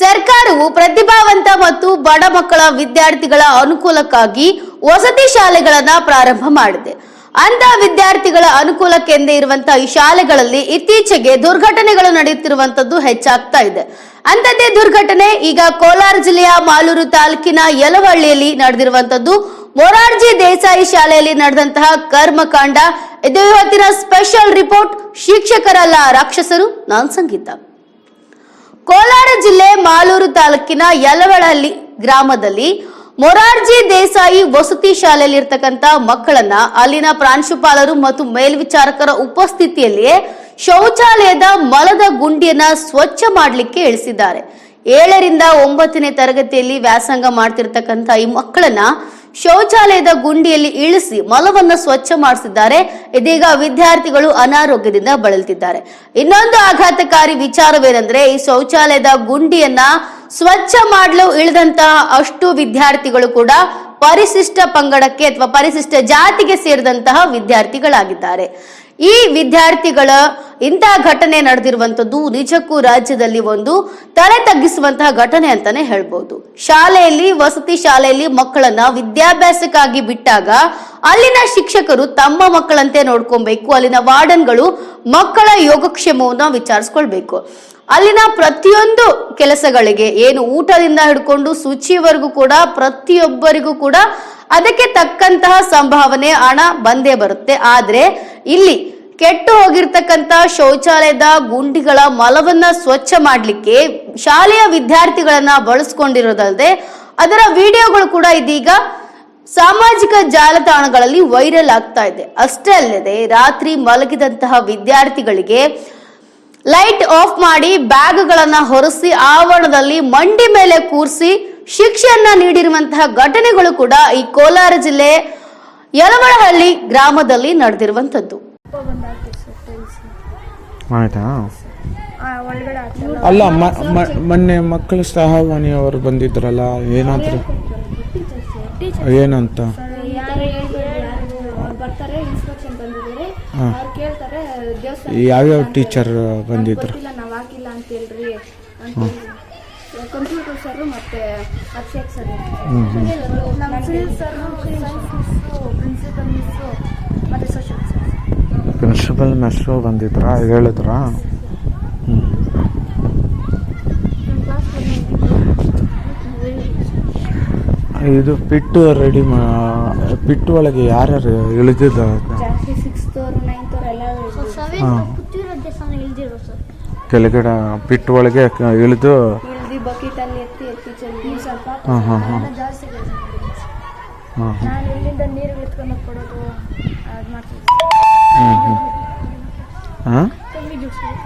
ಸರ್ಕಾರವು ಪ್ರತಿಭಾವಂತ ಮತ್ತು ಬಡ ಮಕ್ಕಳ ವಿದ್ಯಾರ್ಥಿಗಳ ಅನುಕೂಲಕ್ಕಾಗಿ ವಸತಿ ಶಾಲೆಗಳನ್ನ ಪ್ರಾರಂಭ ಮಾಡಿದೆ. ಅಂತ ವಿದ್ಯಾರ್ಥಿಗಳ ಅನುಕೂಲಕ್ಕೆಂದೇ ಇರುವಂತಹ ಈ ಶಾಲೆಗಳಲ್ಲಿ ಇತ್ತೀಚೆಗೆ ದುರ್ಘಟನೆಗಳು ನಡೆಯುತ್ತಿರುವಂತದ್ದು ಹೆಚ್ಚಾಗ್ತಾ ಇದೆ. ಅಂತದೇ ದುರ್ಘಟನೆ ಈಗ ಕೋಲಾರ ಜಿಲ್ಲೆಯ ಮಾಲೂರು ತಾಲೂಕಿನ ಯಲವಳ್ಳಿಯಲ್ಲಿ ನಡೆದಿರುವಂತದ್ದು ಮೊರಾರ್ಜಿ ದೇಸಾಯಿ ಶಾಲೆಯಲ್ಲಿ ನಡೆದಂತಹ ಕರ್ಮಕಾಂಡ. ಇದು ಇವತ್ತಿನ ಸ್ಪೆಷಲ್ ರಿಪೋರ್ಟ್. ಶಿಕ್ಷಕರಲ್ಲ ರಾಕ್ಷಸರು, ನಾನ್ ಸಂಗೀತ. ಕೋಲಾರ ಜಿಲ್ಲೆ ಮಾಲೂರು ತಾಲೂಕಿನ ಯಲವಳಹಳ್ಳಿ ಗ್ರಾಮದಲ್ಲಿ ಮೊರಾರ್ಜಿ ದೇಸಾಯಿ ವಸತಿ ಶಾಲೆಯಲ್ಲಿ ಇರ್ತಕ್ಕಂತ ಮಕ್ಕಳನ್ನ ಅಲ್ಲಿನ ಪ್ರಾಂಶುಪಾಲರು ಮತ್ತು ಮೇಲ್ವಿಚಾರಕರ ಉಪಸ್ಥಿತಿಯಲ್ಲಿಯೇ ಶೌಚಾಲಯದ ಮಲದ ಗುಂಡಿಯನ್ನ ಸ್ವಚ್ಛ ಮಾಡಲಿಕ್ಕೆ ಇಳಿಸಿದ್ದಾರೆ. ಏಳರಿಂದ ಒಂಬತ್ತನೇ ತರಗತಿಯಲ್ಲಿ ವ್ಯಾಸಂಗ ಮಾಡ್ತಿರ್ತಕ್ಕಂಥ ಈ ಮಕ್ಕಳನ್ನ ಶೌಚಾಲಯದ ಗುಂಡಿಯಲ್ಲಿ ಇಳಿಸಿ ಮಲವನ್ನ ಸ್ವಚ್ಛ ಮಾಡಿಸಿದ್ದಾರೆ. ಇದೀಗ ವಿದ್ಯಾರ್ಥಿಗಳು ಅನಾರೋಗ್ಯದಿಂದ ಬಳಲ್ತಿದ್ದಾರೆ. ಇನ್ನೊಂದು ಆಘಾತಕಾರಿ ವಿಚಾರವೇನೆಂದ್ರೆ, ಈ ಶೌಚಾಲಯದ ಗುಂಡಿಯನ್ನ ಸ್ವಚ್ಛ ಮಾಡಲು ಇಳಿದಂತಹ ಅಷ್ಟು ವಿದ್ಯಾರ್ಥಿಗಳು ಕೂಡ ಪರಿಶಿಷ್ಟ ಪಂಗಡಕ್ಕೆ ಅಥವಾ ಪರಿಶಿಷ್ಟ ಜಾತಿಗೆ ಸೇರಿದಂತಹ ವಿದ್ಯಾರ್ಥಿಗಳಾಗಿದ್ದಾರೆ. ಈ ವಿದ್ಯಾರ್ಥಿಗಳ ಇಂತಹ ಘಟನೆ ನಡೆದಿರುವಂತದ್ದು ನಿಜಕ್ಕೂ ರಾಜ್ಯದಲ್ಲಿ ಒಂದು ತಲೆ ತಗ್ಗಿಸುವಂತಹ ಘಟನೆ ಅಂತಾನೆ ಹೇಳ್ಬೋದು. ಶಾಲೆಯಲ್ಲಿ, ವಸತಿ ಶಾಲೆಯಲ್ಲಿ ಮಕ್ಕಳನ್ನ ವಿದ್ಯಾಭ್ಯಾಸಕ್ಕಾಗಿ ಬಿಟ್ಟಾಗ ಅಲ್ಲಿನ ಶಿಕ್ಷಕರು ತಮ್ಮ ಮಕ್ಕಳಂತೆ ನೋಡ್ಕೊಬೇಕು, ಅಲ್ಲಿನ ವಾರ್ಡನ್ಗಳು ಮಕ್ಕಳ ಯೋಗಕ್ಷೇಮವನ್ನ ವಿಚಾರಿಸ್ಕೊಳ್ಬೇಕು. ಅಲ್ಲಿನ ಪ್ರತಿಯೊಂದು ಕೆಲಸಗಳಿಗೆ ಏನು ಊಟದಿಂದ ಹಿಡ್ಕೊಂಡು ಶುಚಿವರೆಗೂ ಕೂಡ ಪ್ರತಿಯೊಬ್ಬರಿಗೂ ಕೂಡ ಅದಕ್ಕೆ ತಕ್ಕಂತಹ ಸಂಭಾವನೆ ಹಣ ಬಂದೇ ಬರುತ್ತೆ. ಆದ್ರೆ ಇಲ್ಲಿ ಕೆಟ್ಟು ಹೋಗಿರ್ತಕ್ಕಂತ ಶೌಚಾಲಯದ ಗುಂಡಿಗಳ ಮಲವನ್ನ ಸ್ವಚ್ಛ ಮಾಡಲಿಕ್ಕೆ ಶಾಲೆಯ ವಿದ್ಯಾರ್ಥಿಗಳನ್ನ ಬಳಸ್ಕೊಂಡಿರೋದಲ್ಲದೆ ಅದರ ವಿಡಿಯೋಗಳು ಕೂಡ ಇದೀಗ ಸಾಮಾಜಿಕ ಜಾಲತಾಣಗಳಲ್ಲಿ ವೈರಲ್ ಆಗ್ತಾ ಇದೆ. ಅಷ್ಟೇ ಅಲ್ಲದೆ ರಾತ್ರಿ ಮಲಗಿದಂತಹ ವಿದ್ಯಾರ್ಥಿಗಳಿಗೆ ಲೈಟ್ ಆಫ್ ಮಾಡಿ ಬ್ಯಾಗ್ಗಳನ್ನ ಹೊರಸಿ ಆವರಣದಲ್ಲಿ ಮಂಡಿ ಮೇಲೆ ಕೂರಿಸಿ ಶಿಕ್ಷೆಯನ್ನ ನೀಡಿರುವಂತಹ ಘಟನೆಗಳು ಕೂಡ ಈ ಕೋಲಾರ ಜಿಲ್ಲೆ ಯಲವಳಹಳ್ಳಿ ಗ್ರಾಮದಲ್ಲಿ ನಡೆದಿರುವಂತದ್ದು ಆಯ್ತಾ? ಅಲ್ಲ ಮೊನ್ನೆ ಮಕ್ಕಳ ಸಹಾಯವಾಣಿ ಅವರು ಬಂದಿದ್ರಲ್ಲ ಏನಾದ್ರು ಏನಂತ ಯಾವ್ಯಾವ ಟೀಚರ್ ಬಂದಿದ್ರು? ಕಂಪ್ಯೂಟರ್ ಸರ್ ಮತ್ತೆ ಅಭಿಷೇಕ್ ಸರ್. ನಮ್ಮ sir science miss principal miss ಮತ್ತೆ ಸೋಷಿಯಲ್ ಸರ್ ಪ್ರಿನ್ಸಿಪಲ್ ಮೆಸ್ಸು ಬಂದಿದ್ರಾ? ಹೇಳಿದ್ರಾ? ಹ್ಞೂ ಇದು ಪಿಟ್ಟು ರೆಡಿ ಮಾ ಪಿಟ್ಟು ಒಳಗೆ ಯಾರ್ಯಾರು ಇಳಿದಿದ್ದ? ಹಾಂ. ಕೆಳಗಡೆ ಪಿಟ್ಟು ಒಳಗೆ ಕ- ಇಳಿದು ಹಾಂ ಹಾಂ ಹಾಂ. ಹಾಂ ಹಾಂ. ನಾನು ಇಲ್ಲಿಂದ ನೀರು ಎತ್ಕೊಂಡು ಹೋಗ್ ಕೊಡೋದು ಮಾಡ್ತೀನಿ ಹ್ಞೂ ಹ್ಞೂ ಹಾಂ ಕಮ್ಮಿದು ಸರ್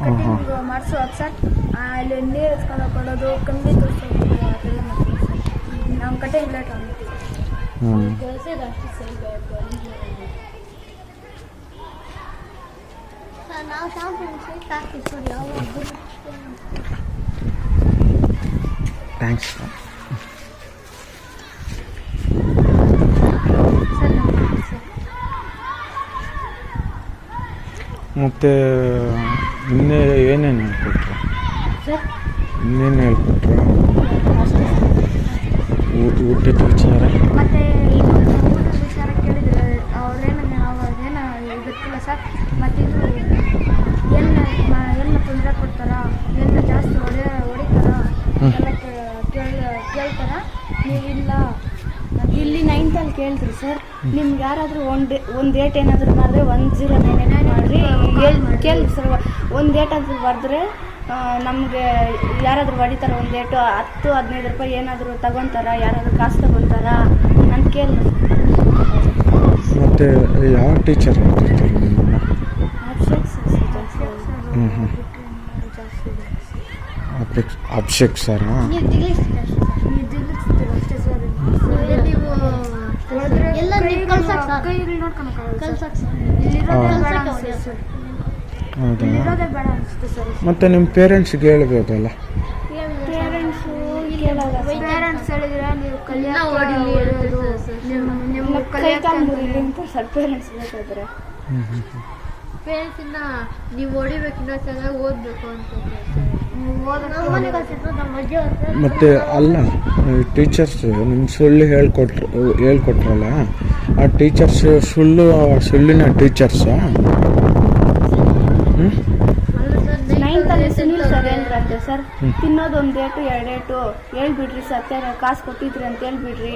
ಹಾಂ ಹಾಂ ಕಟಿಂಗ್ ಮಾಡಿಸುವಾಗ ಸರ್ ಅಲ್ಲಿ ನೀರು ಎತ್ಕೊಂಡು ಹೋಗ್ ಕೊಡೋದು ಕಮ್ಮಿ ತೋರಿಸೋದು ಅದೆಲ್ಲ ಮಾಡ್ತೀನಿ ಸರ್ ನಾವು ಕಟಿಂಗ್ ಲೇಟ್ ಆಗ್ತೀವಿ ಹ್ಞೂ ಕೆಲಸ ಜಾಸ್ತಿ ಸರ್ ಸರ್ ನಾವು ಶಾಂಪು ಹಾಕ್ತೀವಿ ಸರ್ ಯಾವ ಥ್ಯಾಂಕ್ಸ್ ಮತ್ತು ಇನ್ನೇ ಏನೇನು ಹೇಳ್ಕೊಟ್ರು? ಇನ್ನೇನು ಹೇಳ್ಕೊಟ್ರು? ಊಟ ಊಟದ ವಿಚಾರ? ಮತ್ತೆ ಊಟದ ವಿಚಾರ ಕೇಳಿದ್ರೆ ಅವ್ರೇನು ಅವಾಗೇನು ಗೊತ್ತಿಲ್ಲ ಸರ್. ಮತ್ತು ಇದು ಎಲ್ಲ ಎಲ್ಲ ತೊಂದರೆ ಕೊಡ್ತಾರ ಎಲ್ಲ ಜಾಸ್ತಿ ಹೊಡೆ ಹೊಡಿತಾರ. ಎಲ್ಲ ಕೇಳ್ ಕೇಳ್ತಾರ? ನೀವಿಲ್ಲ ಇಲ್ಲಿ ನೈನ್ತಲ್ಲಿ ಕೇಳಿದ್ರು ಸರ್. ನಿಮ್ಗೆ ಯಾರಾದರೂ ಒಂದು ಒಂದು ಡೇಟ್ ಏನಾದರೂ ಮಾಡಿದ್ರೆ ಒನ್ ಜೀರೋ ನೈನ್ ನೈನ್ ಮಾಡಿರಿ ಕೇಳಿ ಸರ್. ಒಂದು ಡೇಟ್ ಅಂತ ಬರೆದ್ರೆ ನಮಗೆ ಯಾರಾದರೂ ಹೊಡಿತಾರೆ ಒಂದು ಡೇಟು ಹತ್ತು ಹದಿನೈದು ರೂಪಾಯಿ ಏನಾದರೂ ತಗೊತಾರ ಯಾರಾದರೂ ಕಾಸು ತಗೊತಾರ ಅಂತ ಕೇಳಿ ಮತ್ತೆ ಯಾವ ಟೀಚರ್ ಅಭಿಷೇಕ್ ಸರ್ ಸರಾ ನೀವು ತಿಳಿಸ್ತೀರಾ ಎಲ್ಲ ನೀವು ಕಳ್ಸಕ್ ಸರ್ ಕಳ್ಸಕ್ ಸರ್ ಹೌದಾ? ಮತ್ತು ನಿಮ್ಮ ಪೇರೆಂಟ್ಸ್ಗೆ ಹೇಳ್ಬೋದಲ್ಲ? ಪೇರೆಂಟ್ಸು ಪೇರೆಂಟ್ಸ್ ಹೇಳಿದ್ರೆ ನೀವು ಕಲ್ಯಾಣ ನಿಮ್ಮ ನಿಮ್ಮ ಕೈ ಮುರಿಲಿ ಅಂತ ಸರ್ ಪೇರೆಂಟ್ಸ್ ಬೇಕಾದ್ರೆ ಪೇರೆಂಟ್ಸಿಂದ ನೀವು ಹೊಡಿಬೇಕು ಇನ್ನೂ ಚೆನ್ನಾಗಿ ಓದಬೇಕು ಅಂತ ಮತ್ತೆ ಅಲ್ಲ ಟೀಚರ್ಸ್ ನಿಮ್ಮ ಸುಳ್ಳು ಹೇಳ್ಕೊಟ್ರು ಹೇಳ್ಕೊಟ್ರಲ್ಲ ಆ ಟೀಚರ್ಸ್ ಸುಳ್ಳು ಸುಳ್ಳಿನ ಟೀಚರ್ಸ್ ನೈನ್ತ್ ಸರ್ ಹೇಳಿದ್ರಂತೆ ಸರ್ ತಿನ್ನೋದು ಒಂದು ಏಟು ಎರಡು ಏಟು ಹೇಳ್ಬಿಡ್ರಿ ಸತ್ಯ ಕಾಸು ಕೊಟ್ಟಿದ್ರಿ ಅಂತ ಹೇಳ್ಬಿಡ್ರಿ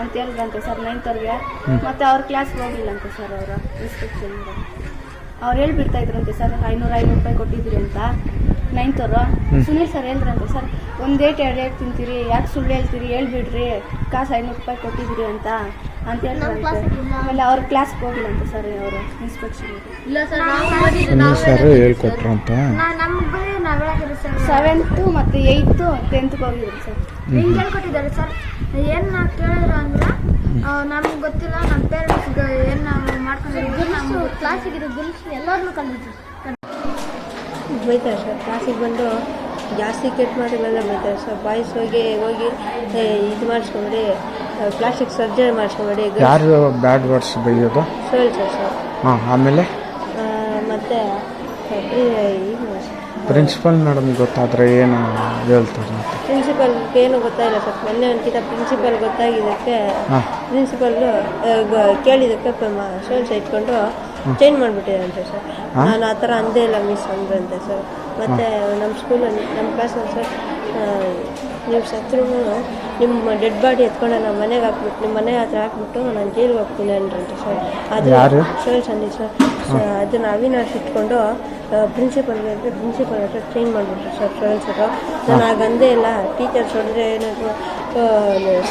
ಅಂತ ಹೇಳಿದ್ರಂತೆ ಸರ್ ನೈನ್ತ್ ಅವ್ರಿಗೆ. ಮತ್ತೆ ಅವ್ರ ಕ್ಲಾಸ್ಗೆ ಹೋಗಿಲ್ಲಂತೆ ಸರ್ ಅವರು ಇನ್ಸ್ಪೆಕ್ಷನ್ ಅವ್ರು ಹೇಳ್ಬಿಡ್ತಾ ಇದ್ರಂತೆ ಸರ್ ಐನೂರು ಐನೂರು ರೂಪಾಯಿ ಕೊಟ್ಟಿದ್ರಿ ಅಂತ. ನೈನ್ತ್ ಅವರು ಸುನೀಲ್ ಸರ್ ಹೇಳಿದ್ರಂತೆ ಸರ್ ಒಂದು ಏಟ್ ಎರಡು ಏಟ್ ತಿಂತೀರಿ ಯಾಕೆ ಸುಳ್ಳು ಹೇಳ್ತೀರಿ? ಹೇಳ್ಬಿಡ್ರಿ. ಕಾಸು ಐನೂರು ರೂಪಾಯಿ ಕೊಟ್ಟಿದ್ದೀರಿ ಅಂತ. ಅಂತ ಹೇಳಿದ್ರಂತೆ. ಆಮೇಲೆ ಅವ್ರ ಕ್ಲಾಸ್ಗೆ ಹೋಗಿಲ್ಲಂತೆ ಸರ್ ಅವರು ಇನ್ಸ್ಪೆಕ್ಷನ್ ಇಲ್ಲ ಸರ್ ನಾವು ಸರ್ ಹೇಳ್ಕೊಟ್ರಂತ. ಅಂತ ಸೆವೆಂತು ಮತ್ತು ಏಯ್ತು ಟೆಂತ್ಗೆ ಹೋಗಿದ್ರು ಸರ್ ಹಿಂಗೆ ಹೇಳ್ಕೊಟ್ಟಿದ್ದಾರೆ ಸರ್ ಏನು ನಾವು ಕೇಳಿದ್ರು ಅಂದ್ರೆ ನಮ್ಗೆ ಗೊತ್ತಿಲ್ಲ ನಮ್ಮ ಪೇರೆಂಟ್ಸ್ಗೆ ಏನು ನಾವು ಮಾಡ್ಕೊಂಡಿದ್ದೀವಿ ನಮ್ಮ ಕ್ಲಾಸಿಗೆ ಬಿಲ್ಸ್ ಎಲ್ಲರನ್ನೂ ಕಲಿತು ಬೈತಾರೆ ಸರ್. ಕ್ಲಾಸಿಗೆ ಬಂದು ಜಾಸ್ತಿ ಕೆಟ್ಟ ಮಾತುಗಳೆಲ್ಲ ಬೈತಾರೆ ಸರ್. ಬಾಯ್ಸ್ ಹೋಗಿ ಹೋಗಿ ಏ, ಇದು ಮಾಡಿಸ್ಕೊಂಬಿಡಿ ಪ್ಲಾಸ್ಟಿಕ್ ಸರ್ಜರಿ ಮಾಡಿಸ್ಕೊಂಬಿಡಿ ಯಾರು ಬ್ಯಾಡ್ ವರ್ಡ್ಸ್ ಬೈಯೋದು? ಸೋಲ್ ಸರ್ ಸರ್. ಹಾಂ ಆಮೇಲೆ? ಆ, ಮತ್ತೆ ಇದು ಪ್ರಿನ್ಸಿಪಲ್ ಮೇಡಮ್ ಗೊತ್ತಾದ್ರೆ ಏನು ಹೇಳ್ತಾರೆ ಅಂತ? ಪ್ರಿನ್ಸಿಪಲ್ ಏನು ಗೊತ್ತಾಗಿಲ್ಲ ಸರ್. ಮೊನ್ನೆ ಒಂದ್ಕಿತ ಪ್ರಿನ್ಸಿಪಲ್ ಗೊತ್ತಾಗಿದ್ದಕ್ಕೆ ಹಾಂ. ಪ್ರಿನ್ಸಿಪಲ್ಲು ಕೇಳಿದ್ದಕ್ಕೆ ಸೋಲ್ಸ್ ಇಟ್ಕೊಂಡು ಚೇಂಜ್ ಮಾಡಿಬಿಟ್ಟಿದಂತೆ ಸರ್. ನಾನು ಆ ಥರ ಅಂದೇ ಇಲ್ಲ ಮಿಸ್ ಅಂದ್ರಂತೆ ಸರ್. ಮತ್ತು ನಮ್ಮ ಸ್ಕೂಲಲ್ಲಿ ನಮ್ಮ ಕ್ಲಾಸಲ್ಲಿ ಸರ್ ನೀವು ಸತ್ರು ನಿಮ್ಮ ಡೆಡ್ ಬಾಡಿ ಎತ್ಕೊಂಡು ನಮ್ಮ ಮನೆಗೆ ಹಾಕ್ಬಿಟ್ಟು ನಿಮ್ಮ ಮನೆ ಹತ್ರ ಹಾಕ್ಬಿಟ್ಟು ನಾನು ಜೈಲಿಗೆ ಹೋಗ್ತೀನಿ ಅಂದ್ರಂತೆ ಸರ್. ಅದು? ಸೋಲ್ಸ್ ಅಂದಿ ಸರ್. ಅದನ್ನು ಅವಿನಾಶ್ ಇಟ್ಕೊಂಡು ಪ್ರಿನ್ಸಿಪಲ್ಗೆ ಅಂದರೆ ಪ್ರಿನ್ಸಿಪಲ್ ಹತ್ರ ಚೇಂಜ್ ಮಾಡಿಬಿಟ್ರು ಸರ್ ಸೋಲ್ಸರು ನಾನು ಆಗ ಅಂದೇ ಇಲ್ಲ. ಟೀಚರ್ಸ್ ಹೊಡೆದ್ರೆ ಏನಾದರೂ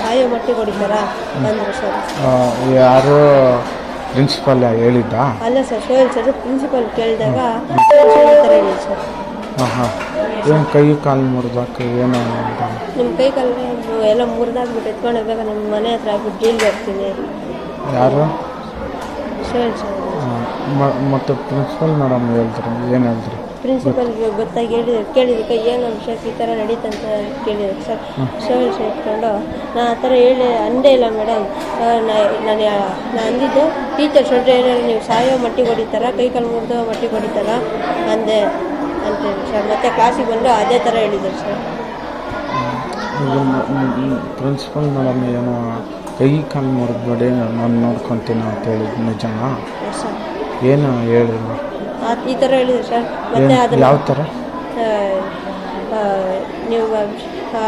ಸಾಯೋ ಮಟ್ಟಿಗೆ ಹೊಡಿತಾರ ಅಂದರು ಸರ್. ಯಾರು ಪ್ರಿನ್ಸಿಪಲ್ ಹೇಳಿದ್ದ? ಅಲ್ಲ ಸರ್ ಶೋಯಲ್ ಸರ್ ಪ್ರಿನ್ಸಿಪಲ್ ಕೇಳಿದಾಗ ಈ ಥರ ಹೇಳಿ ಸರ್ ಹಾಂ. ಹಾಂ ಏನು ಕೈ ಕಾಲು ಮುರಿದಾಕ ಏನು ಅಂತ ನಿಮ್ಮ ಕೈ ಕಾಲು ಎಲ್ಲ ಮುರಿದಾಗ್ಬಿಟ್ಟು ಎತ್ಕೊಂಡು ಹೋಗ್ಬೇಕು ನಿಮ್ಮ ಮನೆ ಹತ್ರ ಆಗ್ಬಿಟ್ಟು ಜೈಲಿಗೆ ಹೋಗ್ತೀನಿ. ಯಾರು? ಸೋಯಲ್ ಸರ್ ಮತ್ತು ಪ್ರಿನ್ಸಿಪಲ್ ಮೇಡಮ್ ಹೇಳ್ತಾರೆ ಏನು ಹೇಳ್ತಾರೆ ಪ್ರಿನ್ಸಿಪಲ್ಗೆ ಗೊತ್ತಾಗಿ ಹೇಳಿದ್ರು. ಕೇಳಿದಕ್ಕೆ ಏನು ವಿಷಯ ಈ ಥರ ನಡೀತಂತ ಕೇಳಿದ್ರು ಸರ್. ಸೋ ಸರ್ ಇಟ್ಕೊಂಡು ನಾನು ಆ ಥರ ಹೇಳಿ ಅಂದೇ ಇಲ್ಲ ಮೇಡಮ್. ನಾನು ನಾನು ಅಂದಿದ್ದು ಟೀಚರ್ ಸೊಡ್ರೆ ಏನಾದ್ರು ನೀವು ಸಾಯೋ ಮಟ್ಟಿಗೆ ಹೊಡಿತಾರ? ಕೈ ಕಾಲು ಮುರಿದು ಮಟ್ಟಿಗೆ ಹೊಡಿತಾರ? ಅಂದೆ ಅಂತ ಹೇಳಿ ಸರ್. ಮತ್ತೆ ಕ್ಲಾಸಿಗೆ ಬಂದು ಅದೇ ಥರ ಹೇಳಿದ್ರು ಸರ್. ಪ್ರಿನ್ಸಿಪಲ್ ಮೇಡಮ್ ಏನೋ ಕೈ ಕಾಲು ಮುರಿದ್ಬೇಡಿ ನಾನು ನೋಡ್ಕೊತೀನಿ ಅಂತ ಹೇಳಿದ್ದು ನಿಜನಾ? ಸರ್ ಏನು ಹೇಳಿ ಆ ಈ ಥರ ಹೇಳಿದ್ರು ಸರ್. ಮತ್ತೆ ಅದನ್ನ ಯಾವ ಥರ ನೀವು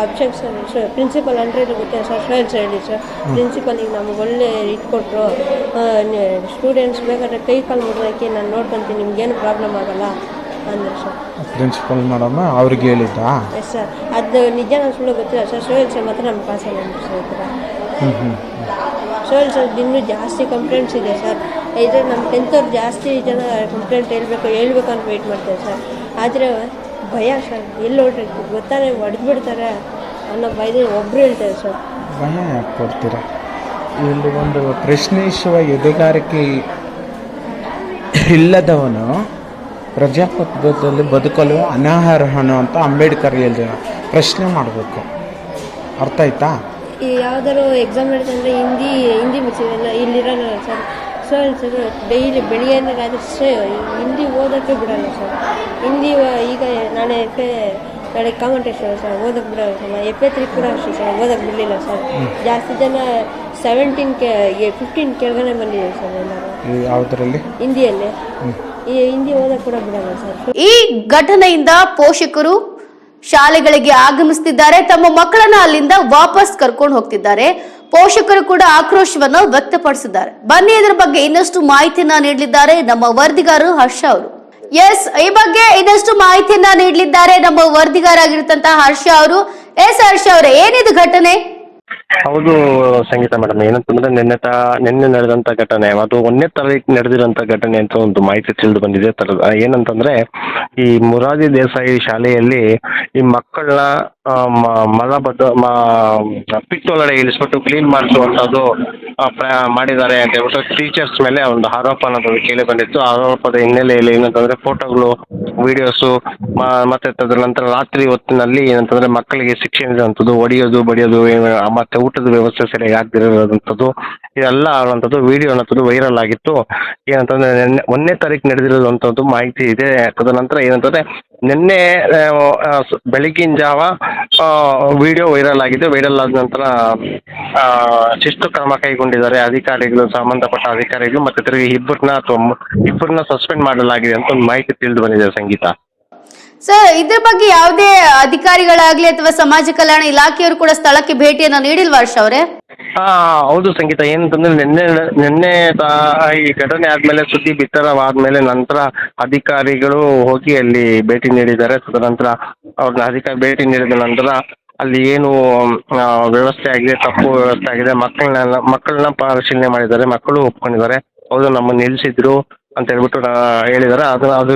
ಅಭಿಷೇಕ್ ಸರ್ ಪ್ರಿನ್ಸಿಪಲ್ ಹಂಡ್ರೆಡ್ ಗೊತ್ತೆ ಸರ್ ಸರ್ ಹೇಳಿ ಸರ್. ಪ್ರಿನ್ಸಿಪಲಿಗೆ ನಮ್ಗೆ ಒಳ್ಳೆ ಇಟ್ಕೊಟ್ರು ಸ್ಟೂಡೆಂಟ್ಸ್ ಬೇಕಾದ್ರೆ ಕೈ ಕಾಲು ಮುರಿದಕ್ಕೆ ನಾನು ನೋಡ್ಕೊಂತೀನಿ ನಿಮ್ಗೇನು ಪ್ರಾಬ್ಲಮ್ ಆಗಲ್ಲ ಅಂದರು ಸರ್. ಪ್ರಿನ್ಸಿಪಲ್ ಮೇಡಮ್ ಅವ್ರಿಗೆ ಹೇಳಿದ್ದ ಎಸ್ ಸರ್ ಅದು ನಿಜ ನಾನು ಸುಳ್ಳು ಗೊತ್ತಿಲ್ಲ ಸರ್. ಸೋಯಲ್ ಸರ್ ಮಾತ್ರ ನಮ್ಗೆ ಪಾಸಲ್ಲಿ ಅಂದರು ಸರ್ ಸೋಯಲ್ ಸರ್ ಇನ್ನೂ ಜಾಸ್ತಿ ಕಂಪ್ಲೇಂಟ್ಸ್ ಇದೆ ಸರ್. ಇದು ನಮ್ಮ ಟೆಂತವ್ರು ಜಾಸ್ತಿ ಜನ ಕಂಪ್ಲೇಂಟ್ ಹೇಳ್ಬೇಕು ಹೇಳ್ಬೇಕು ಅಂತ ವೆಯ್ಟ್ ಮಾಡ್ತಾರೆ ಸರ್. ಆದರೆ ಭಯ ಸರ್. ಎಲ್ಲಿ ಗೊತ್ತಾರೆ ಗೊತ್ತಾನೆ ಹೊಡೆದ್ಬಿಡ್ತಾರೆ ಅನ್ನೋ ಭಯದಲ್ಲಿ ಒಬ್ಬರು ಹೇಳ್ತಾರೆ ಸರ್. ಭಯ ಯಾಕೆ ಕೊಡ್ತೀರಾ? ಇಲ್ಲಿ ಒಂದು ಪ್ರಶ್ನಿಸುವ ಎದೆಗಾರಿಕೆ ಇಲ್ಲದವನು ಪ್ರಜಾಪ್ರಭುತ್ವದಲ್ಲಿ ಬದುಕಲು ಅನಾರ್ಹನು ಅಂತ ಅಂಬೇಡ್ಕರ್ ಹೇಳಿದ ಪ್ರಶ್ನೆ ಮಾಡಬೇಕು. ಅರ್ಥ ಆಯ್ತಾ? ಯಾವ್ದಾದ್ರು ಎಕ್ಸಾಮ್ ನಡೀತಂದ್ರೆ ಹಿಂದಿ ಹಿಂದಿ ಮಿಕ್ಸ್ ಎಲ್ಲ ಇಲ್ಲಿರೋಲ್ಲ ಸರ್. ಸರ್ ಸರ್ ಡೈಲಿ ಬೆಳಿಗ್ಗೆ ರಾತ್ರಿ ಸೇ ಹಿಂದಿ ಓದೋಕ್ಕೆ ಬಿಡಲ್ಲ ಸರ್. ಹಿಂದಿ ಈಗ ನಾಳೆ ಎಫೆ ನಾಳೆ ಕಾಮೆಂಟೇಷನ್ ಸರ್ ಓದಕ್ಕೆ ಬಿಡಲ್ಲ ಸರ್. ಎಫೆ ತ್ರೀ ಕೂಡ ಅಷ್ಟೇ ಸರ್ ಓದಕ್ಕೆ ಬಿಡಲಿಲ್ಲ ಸರ್. ಜಾಸ್ತಿ ಜನ ಸೆವೆಂಟೀನ್ ಕೆ ಫಿಫ್ಟೀನ್ ಕೆಳಗಡೆ ಬಂದಿದೆ ಸರ್ ಎಲ್ಲರೂ. ಯಾವುದರಲ್ಲಿ? ಹಿಂದಿಯಲ್ಲಿ. ಈ ಹಿಂದಿ ಓದಕ್ಕೆ ಕೂಡ ಬಿಡಲ್ಲ ಸರ್. ಈ ಘಟನೆಯಿಂದ ಪೋಷಕರು ಶಾಲೆಗಳಿಗೆ ಆಗಮಿಸುತ್ತಿದ್ದಾರೆ ತಮ್ಮ ಮಕ್ಕಳನ್ನ ಅಲ್ಲಿಂದ ವಾಪಸ್ ಕರ್ಕೊಂಡು ಹೋಗ್ತಿದ್ದಾರೆ. ಪೋಷಕರು ಕೂಡ ಆಕ್ರೋಶವನ್ನು ವ್ಯಕ್ತಪಡಿಸಿದ್ದಾರೆ. ಬನ್ನಿ ಇದರ ಬಗ್ಗೆ ಇನ್ನಷ್ಟು ಮಾಹಿತಿಯನ್ನ ನೀಡಲಿದ್ದಾರೆ ನಮ್ಮ ವರದಿಗಾರರು ಹರ್ಷ ಅವರು. ಎಸ್, ಈ ಬಗ್ಗೆ ಇನ್ನಷ್ಟು ಮಾಹಿತಿಯನ್ನ ನೀಡಲಿದ್ದಾರೆ ನಮ್ಮ ವರದಿಗಾರಾಗಿರ್ತಂತಹ ಹರ್ಷ ಅವರು. ಎಸ್, ಹರ್ಷ ಅವರೇ, ಏನಿದು ಘಟನೆ? ಹೌದು ಸಂಗೀತ ಮೇಡಮ್ ಏನಂತಂದ್ರೆ ನಿನ್ನೆ ತ, ನಿನ್ನೆ ನಡೆದಂತ ಘಟನೆ, ಅದು ಒಂದನೇ ತಾರೀಕು ನಡೆದಿರುವಂತ ಘಟನೆ ಅಂತ ಒಂದು ಮಾಹಿತಿ ತಿಳಿದು ಬಂದಿದೆ. ತರ ಏನಂತಂದ್ರೆ ಈ ಮುರಾರಿ ದೇಸಾಯಿ ಶಾಲೆಯಲ್ಲಿ ಈ ಮಕ್ಕಳನ್ನ ಮಲಬದ್ಧ ಪಿತ್ತೊಳಗಡೆ ಇಳಿಸ್ಬಿಟ್ಟು ಕ್ಲೀನ್ ಪ್ರ- ಮಾಡಿದ್ದಾರೆ ಅಂತ ಹೇಳ್ಬಿಟ್ಟು ಟೀಚರ್ಸ್ ಮೇಲೆ ಒಂದು ಆರೋಪ ಅನ್ನೋದು ಕೇಳಿ ಬಂದಿತ್ತು. ಆರೋಪದ ಹಿನ್ನೆಲೆಯಲ್ಲಿ ಏನಂತಂದ್ರೆ ಫೋಟೋಗಳು, ವಿಡಿಯೋಸು ಮತ್ತೆ ಅದ್ರ ನಂತರ ರಾತ್ರಿ ಹೊತ್ತಿನಲ್ಲಿ ಏನಂತಂದ್ರೆ ಮಕ್ಕಳಿಗೆ ಶಿಕ್ಷೆ ನೀಡುವಂಥದ್ದು, ಹೊಡೆಯೋದು, ಬಡಿಯೋದು ಮತ್ತೆ ಊಟದ ವ್ಯವಸ್ಥೆ ಸರಿಯಾಗಿ ಆಗದಿರೋದಂಥದ್ದು, ಇದೆಲ್ಲ ಆದಂಥದ್ದು ವಿಡಿಯೋ ಅನ್ನೋಂಥದ್ದು ವೈರಲ್ ಆಗಿತ್ತು. ಏನಂತಂದ್ರೆ ನಿನ್ನೆ, ಒಂದನೇ ತಾರೀಕು ನಡೆದಿರೋದಂಥದ್ದು ಮಾಹಿತಿ ಇದೆ. ತದನಂತರ ಏನಂತಂದ್ರೆ ನಿನ್ನೆ ಬೆಳಗಿನ ಜಾವ ವಿಡಿಯೋ ವೈರಲ್ ಆಗಿದೆ. ವೈರಲ್ ಆದ ನಂತರ ಶಿಸ್ತು ಕ್ರಮ ಕೈಗೊಂಡಿದ್ದಾರೆ ಅಧಿಕಾರಿಗಳು, ಸಂಬಂಧಪಟ್ಟ ಅಧಿಕಾರಿಗಳು, ಮತ್ತೆ ತಿರುಗಿ ಇಬ್ಬರನ್ನ ಅಥವಾ ಇಬ್ಬರನ್ನ ಸಸ್ಪೆಂಡ್ ಮಾಡಲಾಗಿದೆ ಅಂತ ಒಂದು ಮಾಹಿತಿ ತಿಳಿದು ಬಂದಿದೆ ಸಂಗೀತ. ಸರ್ ಇದ್ರ ಬಗ್ಗೆ ಯಾವುದೇ ಅಧಿಕಾರಿಗಳಾಗ್ಲಿ ಅಥವಾ ಸಮಾಜ ಕಲ್ಯಾಣ ಇಲಾಖೆಯವರು ಕೂಡ ಸ್ಥಳಕ್ಕೆ ಭೇಟಿಯನ್ನ ನೀಡಿಲ್ವಾ ಹರ್ಷ ಅವರೇ? ಹಾ, ಹೌದು ಸಂಗೀತ ಏನಂತಂದ್ರೆ ನಿನ್ನೆ ನಿನ್ನೆ ಈ ಘಟನೆ ಆದ್ಮೇಲೆ ಸುದ್ದಿ ಬಿತ್ತರವಾದ್ಮೇಲೆ ನಂತರ ಅಧಿಕಾರಿಗಳು ಹೋಗಿ ಅಲ್ಲಿ ಭೇಟಿ ನೀಡಿದ್ದಾರೆ. ತದನಂತರ ಅವ್ರನ್ನ ಅಧಿಕಾರಿ ಭೇಟಿ ನೀಡಿದ ನಂತರ ಅಲ್ಲಿ ಏನು ವ್ಯವಸ್ಥೆ ಆಗಿದೆ, ತಪ್ಪು ವ್ಯವಸ್ಥೆ ಆಗಿದೆ, ಮಕ್ಕಳನ್ನೆಲ್ಲ, ಮಕ್ಕಳನ್ನ ಪರಿಶೀಲನೆ ಮಾಡಿದ್ದಾರೆ, ಮಕ್ಕಳು ಒಪ್ಕೊಂಡಿದ್ದಾರೆ. ಹೌದು ನಮ್ಮನ್ನು ನಿಲ್ಲಿಸಿದ್ರು ಅಂತ ಹೇಳ್ಬಿಟ್ಟು ನಾ- ಹೇಳಿದ್ದಾರೆ. ಅದು ಅದು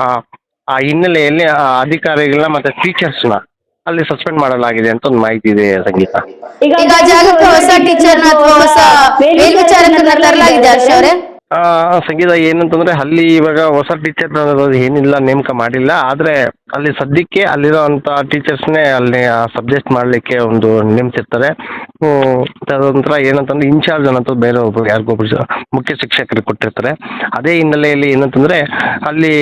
ಆ- ಆ ಹಿನ್ನೆಲೆಯಲ್ಲಿ, ಆ, ಅಧಿಕಾರಿಗಳನ್ನ ಮತ್ತೆ ಟೀಚರ್ಸ್ನ ಅಲ್ಲಿ ಸಸ್ಪೆಂಡ್ ಮಾಡಲಾಗಿದೆ ಅಂತ ಒಂದು ಮಾಹಿತಿ ಇದೆ ಸಂಗೀತ. ಈಗ ಜಾಗಕ್ಕೆ ಹೊಸ ಟೀಚರ್ನ ಅಥವಾ ಹೊಸ ಮೇಲ್ವಿಚಾರಕರನ್ನ ತರಲಾಗಿದೆ ಹರ್ಷ ಅವರೇ? ಸಂಗೀತ ಏನಂತಂದ್ರೆ ಅಲ್ಲಿ ಇವಾಗ ಹೊಸ ಟೀಚರ್ ಏನಿಲ್ಲ ನೇಮಕ ಮಾಡಿಲ್ಲ. ಆದ್ರೆ ಅಲ್ಲಿ ಸದ್ಯಕ್ಕೆ ಅಲ್ಲಿರೋ ಅಂಥ ಟೀಚರ್ಸ್ನೇ ಅಲ್ಲಿ ಸಬ್ಜೆಕ್ಟ್ ಮಾಡಲಿಕ್ಕೆ ಒಂದು ನೇಮಿಸಿರ್ತಾರೆ. ತದನಂತರ ಏನಂತಂದ್ರೆ ಇನ್ಚಾರ್ಜ್ ಅನ್ನೋದು ಬೇರೆ ಒಬ್ಬರು ಯಾರಿಗೊಬ್ರು ಮುಖ್ಯ ಶಿಕ್ಷಕರಿಗೆ ಕೊಟ್ಟಿರ್ತಾರೆ. ಅದೇ ಹಿನ್ನೆಲೆಯಲ್ಲಿ ಏನಂತಂದ್ರೆ ಅಲ್ಲಿ